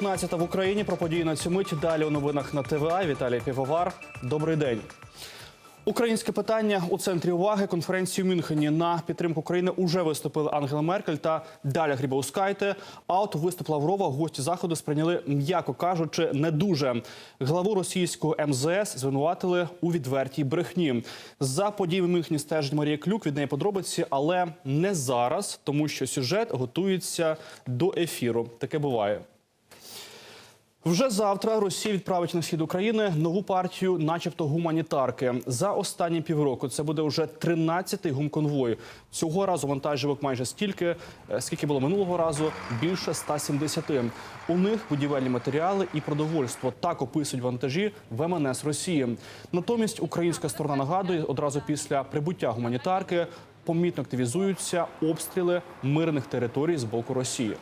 19 в Україні про події на цю мить. Далі у новинах на ТВА. Віталій Півовар. Добрий день. Українське питання у центрі уваги конференції в Мюнхені на підтримку України уже виступили Ангела Меркель та Даля Грібаускайте. А от у виступ Лаврова гості заходу сприйняли, м'яко кажучи, не дуже. Главу російського МЗС звинуватили у відвертій брехні. За подіями Мюнхені стежить Марія Клюк. Від неї подробиці, але не зараз, тому що сюжет готується до ефіру. Таке буває. Вже завтра Росія відправить на схід України нову партію, начебто гуманітарки. За останні півроку це буде вже 13-й гумконвой. Цього разу вантажівок майже стільки, е, скільки було минулого разу, більше 170. У них будівельні матеріали і продовольство. Так описують вантажі в МНС Росії. Натомість українська сторона нагадує одразу після прибуття гуманітарки помітно активізуються обстріли мирних територій з боку Росії.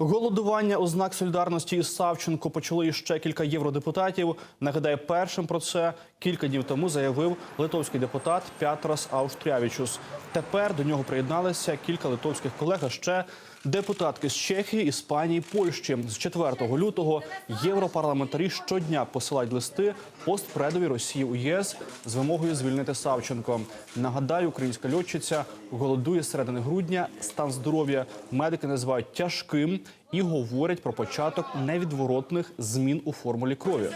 Голодування у знак солідарності із Савченко почали іще кілька євродепутатів. Нагадаю, першим про це кілька днів тому заявив литовський депутат Пятрас Ауштрявічус. Тепер до нього приєдналися кілька литовських колег, а ще депутатки з Чехії, Іспанії, Польщі. З 4 лютого європарламентарі щодня посилають листи постпредові Росії у ЄС з вимогою звільнити Савченко. Нагадаю, українська льотчиця голодує середини грудня. Стан здоров'я медики називають тяжким і говорять про початок невідворотних змін у формулі крові.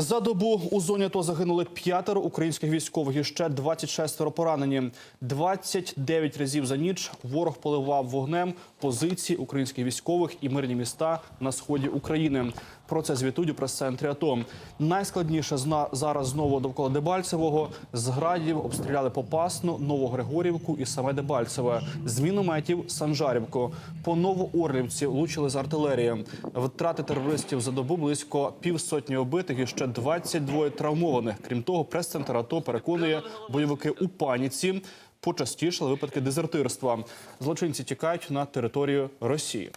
За добу у зоні АТО загинули п'ятеро українських військових і ще 26 поранені. 29 разів за ніч ворог поливав вогнем позиції українських військових і мирні міста на сході України. Про це звітують у прес-центрі АТО. Найскладніше зна зараз знову довкола Дебальцевого. З градів обстріляли Попасну, Новогригорівку і саме Дебальцеве. З мінометів Санжарівку. По Новоорлівці влучили з артилерії. Втрати терористів за добу близько півсотні убитих і ще 22 травмованих. Крім того, прес-центр АТО переконує бойовики у паніці. Почастішали випадки дезертирства. Злочинці тікають на територію Росії.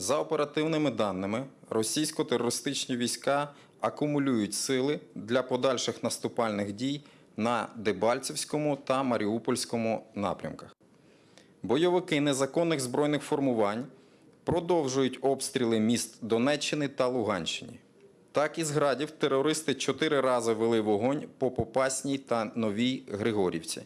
За оперативними даними, російсько-терористичні війська акумулюють сили для подальших наступальних дій на Дебальцевському та Маріупольському напрямках. Бойовики незаконних збройних формувань продовжують обстріли міст Донеччини та Луганщини. Так із градів терористи чотири рази вели вогонь по Попасній та Новій Григорівці.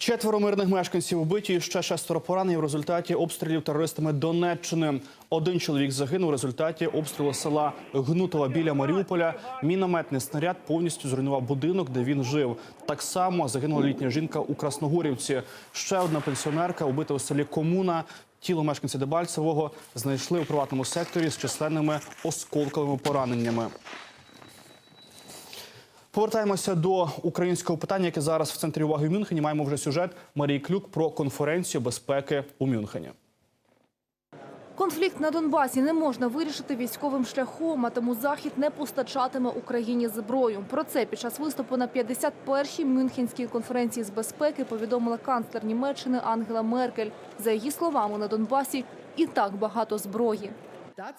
Четверо мирних мешканців убиті, і ще шестеро поранені в результаті обстрілів терористами Донеччини. Один чоловік загинув в результаті обстрілу села Гнутова біля Маріуполя. Мінометний снаряд повністю зруйнував будинок, де він жив. Так само загинула літня жінка у Красногорівці. Ще одна пенсіонерка убита у селі Комуна. Тіло мешканця Дебальцевого знайшли у приватному секторі з численними осколковими пораненнями. Повертаємося до українського питання, яке зараз в центрі уваги в Мюнхені. Маємо вже сюжет Марії Клюк про конференцію безпеки у Мюнхені. Конфлікт на Донбасі не можна вирішити військовим шляхом, а тому захід не постачатиме Україні зброю. Про це під час виступу на 51-й Мюнхенській конференції з безпеки повідомила канцлер Німеччини Ангела Меркель. За її словами, на Донбасі і так багато зброї.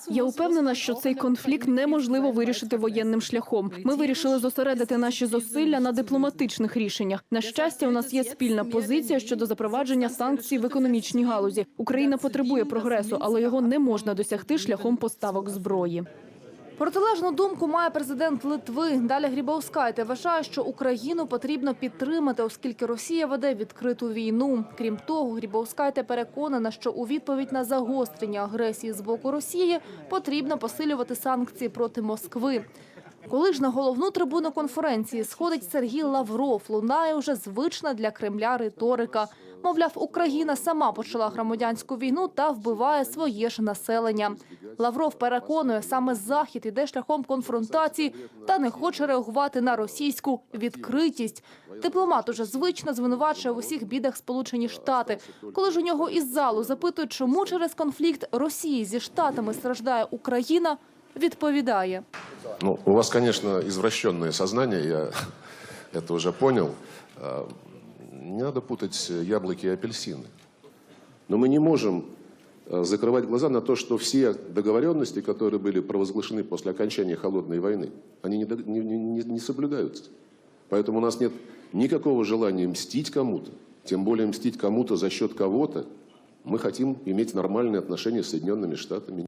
Я упевнена, що цей конфлікт неможливо вирішити воєнним шляхом. Ми вирішили зосередити наші зусилля на дипломатичних рішеннях. На щастя, у нас є спільна позиція щодо запровадження санкцій в економічній галузі. Україна потребує прогресу, але його не можна досягти шляхом поставок зброї. Протилежну думку має президент Литви Даля Грібаускайте. Вважає, що Україну потрібно підтримати, оскільки Росія веде відкриту війну. Крім того, Грібаускайте переконана, що у відповідь на загострення агресії з боку Росії потрібно посилювати санкції проти Москви. Коли ж на головну трибуну конференції сходить Сергій Лавров, лунає вже звична для Кремля риторика. Мовляв, Україна сама почала громадянську війну та вбиває своє ж населення. Лавров переконує, саме захід іде шляхом конфронтації та не хоче реагувати на російську відкритість. Дипломат уже звично звинувачує в усіх бідах Сполучені Штати. Коли ж у нього із залу запитують, чому через конфлікт Росії зі штатами страждає Україна, відповідає. Ну, у вас, конечно, извращенное сознание, я это уже понял. Не надо путать яблоки и апельсины. Но мы не можем э, закрывать глаза на то, что все договоренности, которые были провозглашены после окончания холодной войны, они не- не- не- не соблюдаются. Поэтому у нас нет никакого желания мстить кому-то. тем более мстить кому-то за счет кого-то. Мы хотим иметь нормальные отношения с Соединенными Штатами.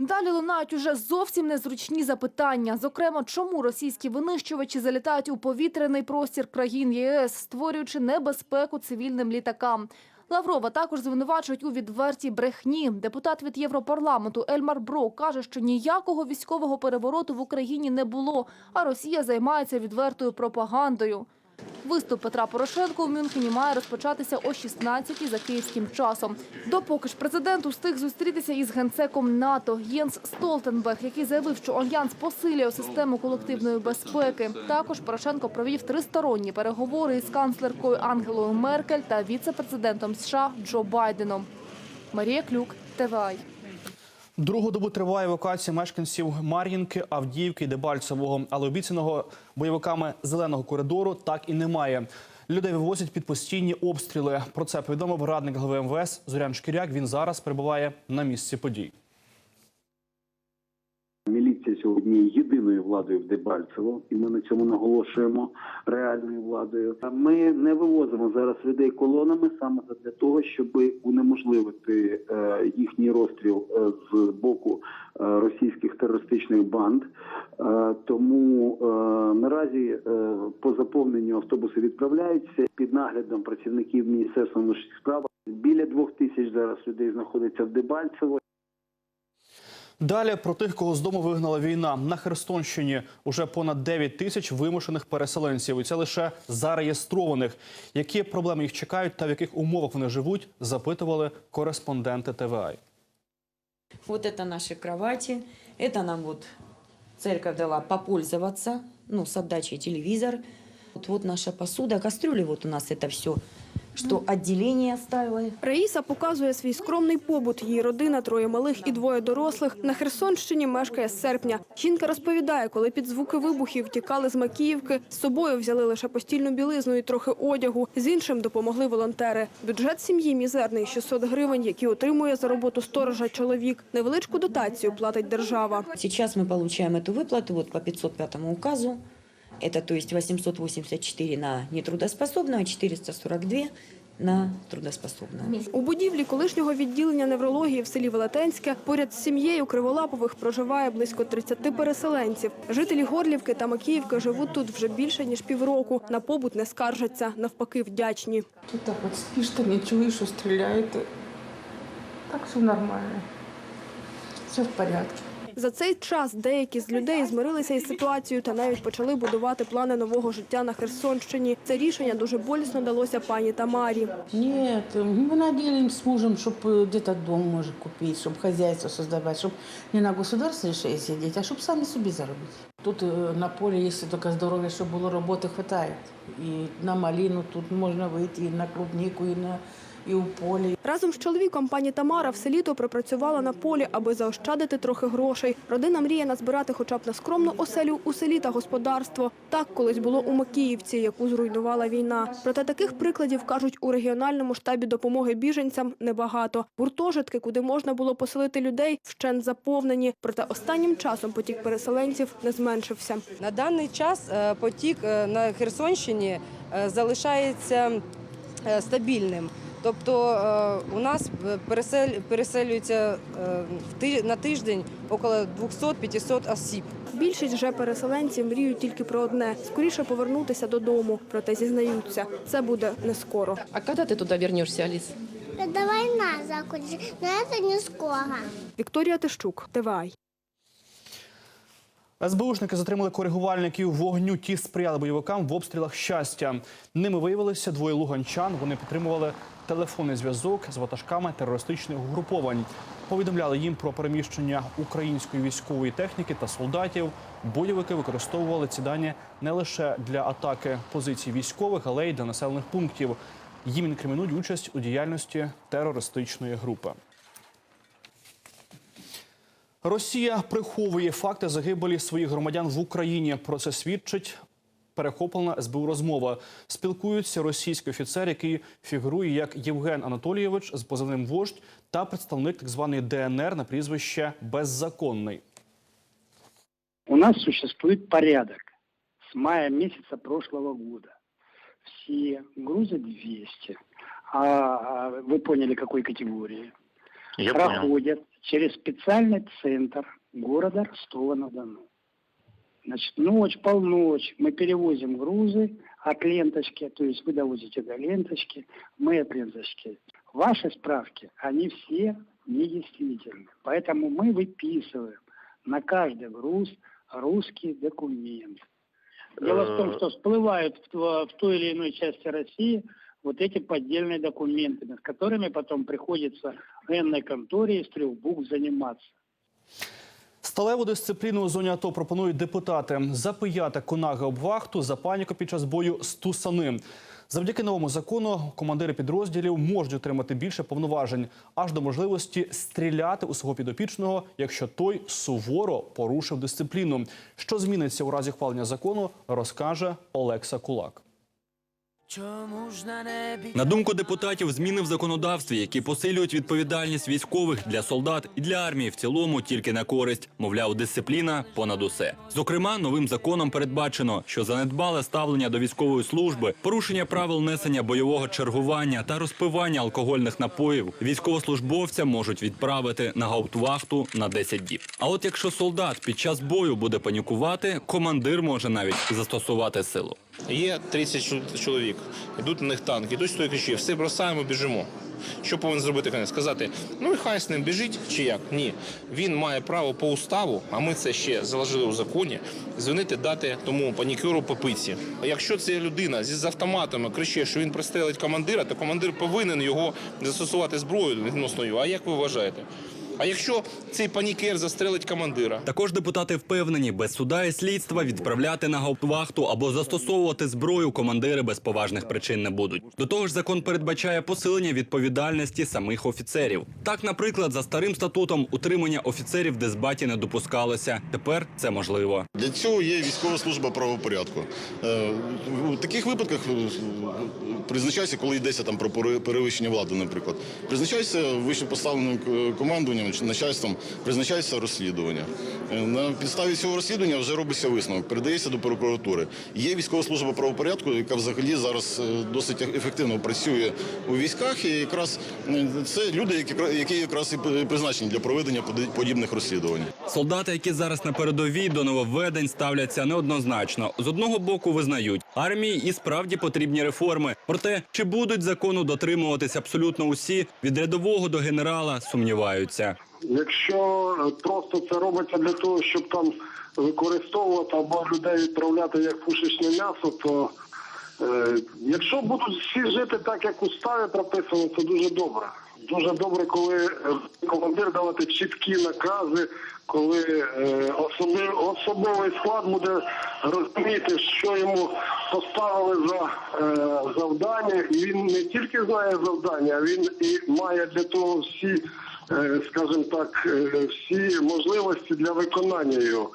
Далі лунають уже зовсім незручні запитання. Зокрема, чому російські винищувачі залітають у повітряний простір країн ЄС, створюючи небезпеку цивільним літакам. Лаврова також звинувачують у відвертій брехні. Депутат від Європарламенту Ельмар Брок каже, що ніякого військового перевороту в Україні не було, а Росія займається відвертою пропагандою. Виступ Петра Порошенка у Мюнхені має розпочатися о 16-й за київським часом. Допоки ж президент устиг зустрітися із генсеком НАТО Єнс Столтенберг, який заявив, що альянс посилює систему колективної безпеки. Також Порошенко провів тристоронні переговори із канцлеркою Ангелою Меркель та віце-президентом США Джо Байденом. Марія Клюк, ТВАЙ. Другу добу триває евакуація мешканців Мар'їнки, Авдіївки Дебальцевого, але обіцяного бойовиками зеленого коридору так і немає. Людей вивозять під постійні обстріли. Про це повідомив радник голови МВС Зорян Шкіряк. Він зараз перебуває на місці подій. Міліція сьогодні є єдиною владою в Дебальцево, і ми на цьому наголошуємо реальною владою. Ми не вивозимо зараз людей колонами саме для того, щоб унеможливити е, їхній розстріл е, з боку е, російських терористичних банд. Тому наразі по заповненню автобуси відправляються під наглядом працівників Міністерства внутрішніх справ. Біля двох тисяч зараз людей знаходиться в Дебальцево. Далі про тих, кого з дому вигнала війна на Херсонщині. Уже понад 9 тисяч вимушених переселенців. І це лише зареєстрованих. Які проблеми їх чекають та в яких умовах вони живуть, запитували кореспонденти ТВА. Вот это наши кровати. Это нам вот церковь дала попользоваться, ну, с отдачей телевизор. Вот, вот наша посуда, кастрюли вот у нас это все, что отделение оставила. Раїса показує свій скромний побут. Її родина, троє малих і двоє дорослих. На Херсонщині мешкає з серпня. Жінка розповідає, коли під звуки вибухів тікали з Макіївки, з собою взяли лише постільну білизну і трохи одягу. З іншим допомогли волонтери. Бюджет сім'ї мізерний 600 гривень, які отримує за роботу сторожа чоловік. Невеличку дотацію платить держава. Сейчас мы получаем эту выплату вот по 505 указу. Это то есть 884 на нетрудоспособного, 442 на трудоспособного. У будівлі колишнього відділення неврології в селі Велетенське поряд з сім'єю Криволапових проживає близько 30 переселенців. Жителі Горлівки та Макіївки живуть тут вже більше ніж півроку. На побут не скаржаться, навпаки, вдячні. Ты так вот спишь, ты не чуешь, что стреляет. Так все нормально. Все в порядке. За цей час деякі з людей змирилися із ситуацією та навіть почали будувати плани нового життя на Херсонщині. Це рішення дуже болісно далося пані Тамарі. Нет, мы надеялись с мужем, чтобы где-то дом может купить, чтобы хозяйство создавать, чтобы не на государственной шее сидеть, а чтобы сами себе заробить. Тут э, на поле, если только здоровье, чтобы было работы, хватает. И на малину тут можно выйти, и на клубнику, и, на, и у поля. Разом з чоловіком пані Тамара все літо пропрацювала на полі, аби заощадити трохи грошей. Родина мріє назбирати хоча б на скромну оселю у селі та господарство. Так колись було у Макіївці, яку зруйнувала війна. Проте таких прикладів кажуть у регіональному штабі допомоги біженцям небагато. Гуртожитки, куди можна було поселити людей, вщент заповнені. Проте останнім часом потік переселенців не зменшився. На даний час е, потік е, на Херсонщині е, залишається стабільним. Тобто е, у нас е, переселюється е, ти- на тиждень около 200-500 осіб. Більшість же переселенців мріють тільки про одне скоріше повернутися додому. Проте зізнаються, це буде не скоро. А когда ты туда вернешься, Алис? Когда война закончится, но это не скоро. Вікторія Тищук, ТВАЙ. СБУшники затримали коригувальників вогню. Ті сприяли бойовикам в обстрілах щастя. Ними виявилися двоє луганчан. Вони підтримували телефонний зв'язок з ватажками терористичних угруповань. Повідомляли їм про переміщення української військової техніки та солдатів. Бойовики використовували ці дані не лише для атаки позицій військових, але й для населених пунктів. Їм інкримінують участь у діяльності терористичної групи. Росія приховує факти загибелі своїх громадян в Україні. Про це свідчить перехоплена СБУ розмова. Спілкуються російський офіцер, який фігурує як Євген Анатолійович з позивним вождь та представник так званої ДНР на прізвище Беззаконний. У нас существует порядок с мая месяца прошлого года. все, груза 200. А, вы поняли, какой категории? Я проходят через специальный центр города Ростова-на-Дону. Значит, ночь, полночь мы перевозим грузы от ленточки, то есть вы довозите до ленточки, мы от ленточки. Ваши справки, они все недействительны. Поэтому мы выписываем на каждый груз русский документ. Дело в том, что всплывают в, в той или иной части России вот эти поддельные документы, с которыми потом приходится военной конторе из трех букв заниматься. Сталеву дисципліну у зоні АТО пропонують депутати запияти конаги об вахту за паніку під час бою з тусани. Завдяки новому закону командири підрозділів можуть отримати більше повноважень аж до можливості стріляти у свого підопічного, якщо той суворо порушив дисципліну. Що зміниться у разі ухвалення закону, розкаже Олекса Кулак. На думку депутатів, зміни в законодавстві, які посилюють відповідальність військових для солдат і для армії в цілому, тільки на користь. Мовляв, дисципліна понад усе. Зокрема, новим законом передбачено, що занедбале ставлення до військової служби, порушення правил несення бойового чергування та розпивання алкогольних напоїв військовослужбовця можуть відправити на гауптвахту на 10 діб. А от якщо солдат під час бою буде панікувати, командир може навіть застосувати силу. Є 30 чоловік, йдуть на них танки, йдуть сто кричі, все бросаємо, біжимо. Що повинен зробити конець? Сказати, ну і хай з ним біжить чи як? Ні. Він має право по уставу, а ми це ще заложили у законі, дзвонити, дати тому панікюру по пиці. Якщо це людина з автоматами кричить, що він пристрелить командира, то командир повинен його застосувати зброю відносною. А як ви вважаєте? А якщо цей панікер застрелить командира? Також депутати впевнені, без суда і слідства відправляти на гауптвахту або застосовувати зброю командири без поважних причин не будуть. До того ж, закон передбачає посилення відповідальності самих офіцерів. Так, наприклад, за старим статутом утримання офіцерів дезбаті не допускалося. Тепер це можливо. Для цього є військова служба правопорядку. Е, У таких випадках е, призначається, коли йдеться там про пере- перевищення влади, наприклад. Призначається вищепоставленим е, командуванням начальством, призначається розслідування. Е, На підставі цього розслідування вже робиться висновок, передається до прокуратури. Є військова служба правопорядку, яка взагалі зараз е, досить ефективно працює у військах. І якраз е, це люди, які, якраз і призначені для проведення подібних розслідувань. Солдати, які зараз на передовій до нововведень ставляться неоднозначно. З одного боку визнають, армії і справді потрібні реформи. Проте чи будуть закону дотримуватись абсолютно усі від рядового до генерала, сумніваються. Якщо е, просто це робиться для того, щоб там використовувати або людей відправляти як пушечне м'ясо, то е, якщо будуть всі жити так, як у ставі прописано, це дуже добре. Дуже добре, коли е, командир давати чіткі накази, коли е, особи, особовий склад буде розуміти, що йому поставили за е, завдання, і він не тільки знає завдання, він і має для того всі, скажімо так, е, всі можливості для виконання його.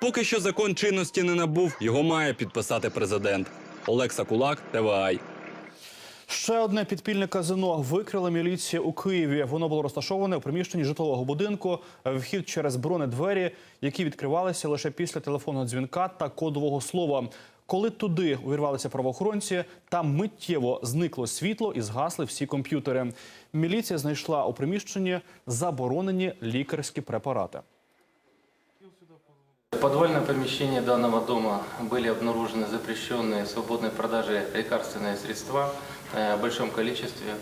Поки що закон чинності не набув, його має підписати президент. Олекса Кулак, ТВАЙ. Ще одне підпільне казино викрила міліція у Києві. Воно було розташоване у приміщенні житлового будинку. Вхід через бронедвері, які відкривалися лише після телефонного дзвінка та кодового слова. Коли туди увірвалися правоохоронці, там миттєво зникло світло і згасли всі комп'ютери. Міліція знайшла у приміщенні заборонені лікарські препарати. В подвальном помещении данного дома были обнаружены запрещенные в свободной продаже лекарственные средства э, в большом количестве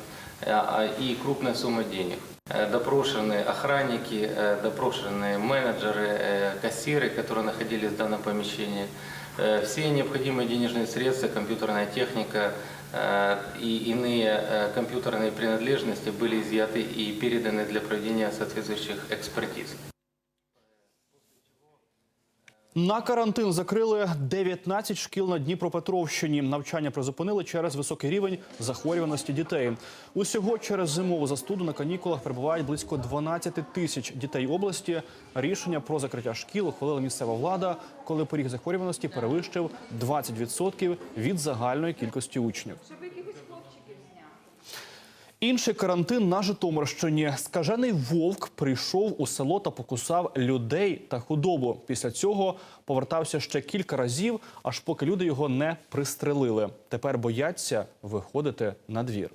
э, а- и крупная сумма денег. Э, Допрошены охранники, э, допрошены менеджеры, э, кассиры, которые находились в данном помещении. Э, Все необходимые денежные средства, компьютерная техника э, и иные э, компьютерные принадлежности были изъяты и переданы для проведения соответствующих экспертиз. На карантин закрили 19 шкіл на Дніпропетровщині. Навчання призупинили через високий рівень захворюваності дітей. Усього через зимову застуду на канікулах перебувають близько 12 тисяч дітей області. Рішення про закриття шкіл ухвалила місцева влада, коли поріг захворюваності перевищив 20% від загальної кількості учнів. Інший карантин на Житомирщині. Скажений вовк прийшов у село та покусав людей та худобу. Після цього повертався ще кілька разів, аж поки люди його не пристрелили. Тепер бояться виходити на двір.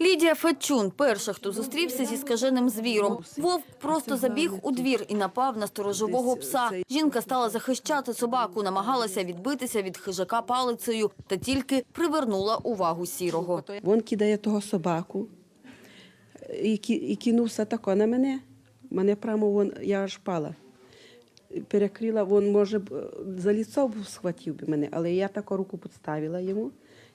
Лідія Федчун – перша, хто зустрівся зі скаженим звіром. Вовк просто забіг у двір і напав на сторожового пса. Жінка стала захищати собаку, намагалася відбитися від хижака палицею та тільки привернула увагу сірого. Він кидає того собаку і, кинувся тако на мене. Мене прямо вон, я аж пала. Перекрила, він, може, за лицо б схватив би мене, але я таку руку підставила йому,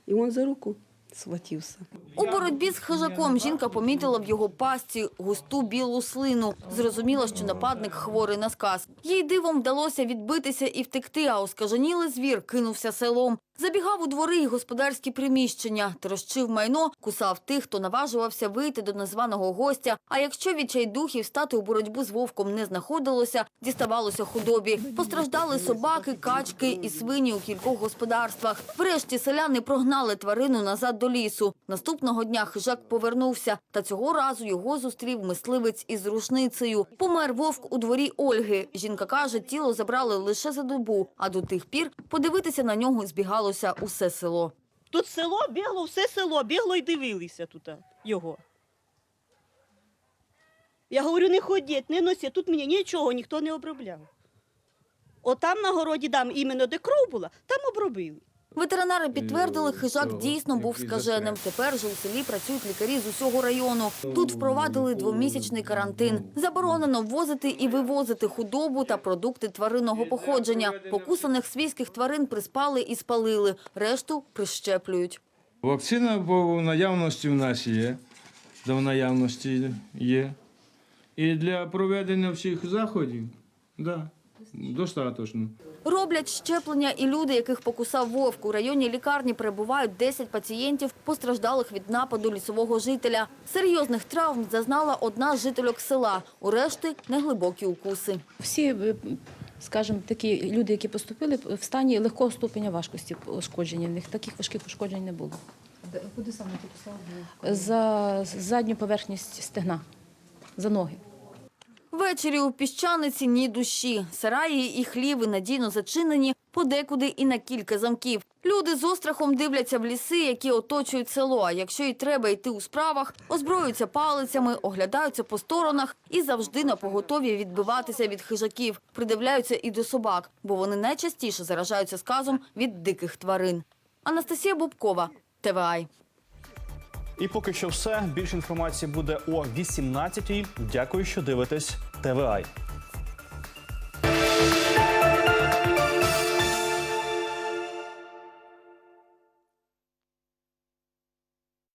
і він за руку схватився. У боротьбі з хижаком жінка помітила в його пастці густу білу слину. Зрозуміла, що нападник хворий на сказ. Їй дивом вдалося відбитися і втекти, а оскаженілий звір кинувся селом. Забігав у двори і господарські приміщення, трощив майно, кусав тих, хто наважувався вийти до незваного гостя. А якщо відчайдухів стати у боротьбу з вовком не знаходилося, діставалося худобі. Постраждали собаки, качки і свині у кількох господарствах. Врешті селяни прогнали тварину назад до лісу. Наступного дня хижак повернувся, та цього разу його зустрів мисливець із рушницею. Помер вовк у дворі Ольги. Жінка каже, тіло забрали лише за добу, а до тих пір подивитися на нього збігалося усе село. Тут село бігло, все село бігло і дивилися тут його. Я говорю, не ходіть, не носіть, тут мені нічого ніхто не обробляв. Отам на городі, там іменно де кров була, там обробили. Ветеринари підтвердили, хижак дійсно був скаженим. Тепер же у селі працюють лікарі з усього району. Тут впровадили двомісячний карантин. Заборонено ввозити і вивозити худобу та продукти тваринного походження. Покусаних свійських тварин приспали і спалили. Решту прищеплюють. Вакцина по наявності в нас є, до наявності є. І для проведення всіх заходів, да, достатньо. Роблять щеплення і люди, яких покусав вовк. У районній лікарні перебувають 10 пацієнтів, постраждалих від нападу лісового жителя. Серйозних травм зазнала одна з жительок села. У решти – неглибокі укуси. Всі, е, скажімо, такі люди, які поступили в стані легкого ступеня важкості ушкодження. В них таких важких ушкоджень не було. Куди саме ти писав? За задню поверхність стегна, за ноги. Ввечері у піщаниці ні душі. Сараї і хліви надійно зачинені, подекуди і на кілька замків. Люди з острахом дивляться в ліси, які оточують село. А якщо й треба йти у справах, озброюються палицями, оглядаються по сторонах і завжди на поготові відбиватися від хижаків. Придивляються і до собак, бо вони найчастіше заражаються сказом від диких тварин. Анастасія Бубкова, ТВАЙ. І поки що все. Більше інформації буде о 18-й. Дякую, що дивитесь ТВАЙ.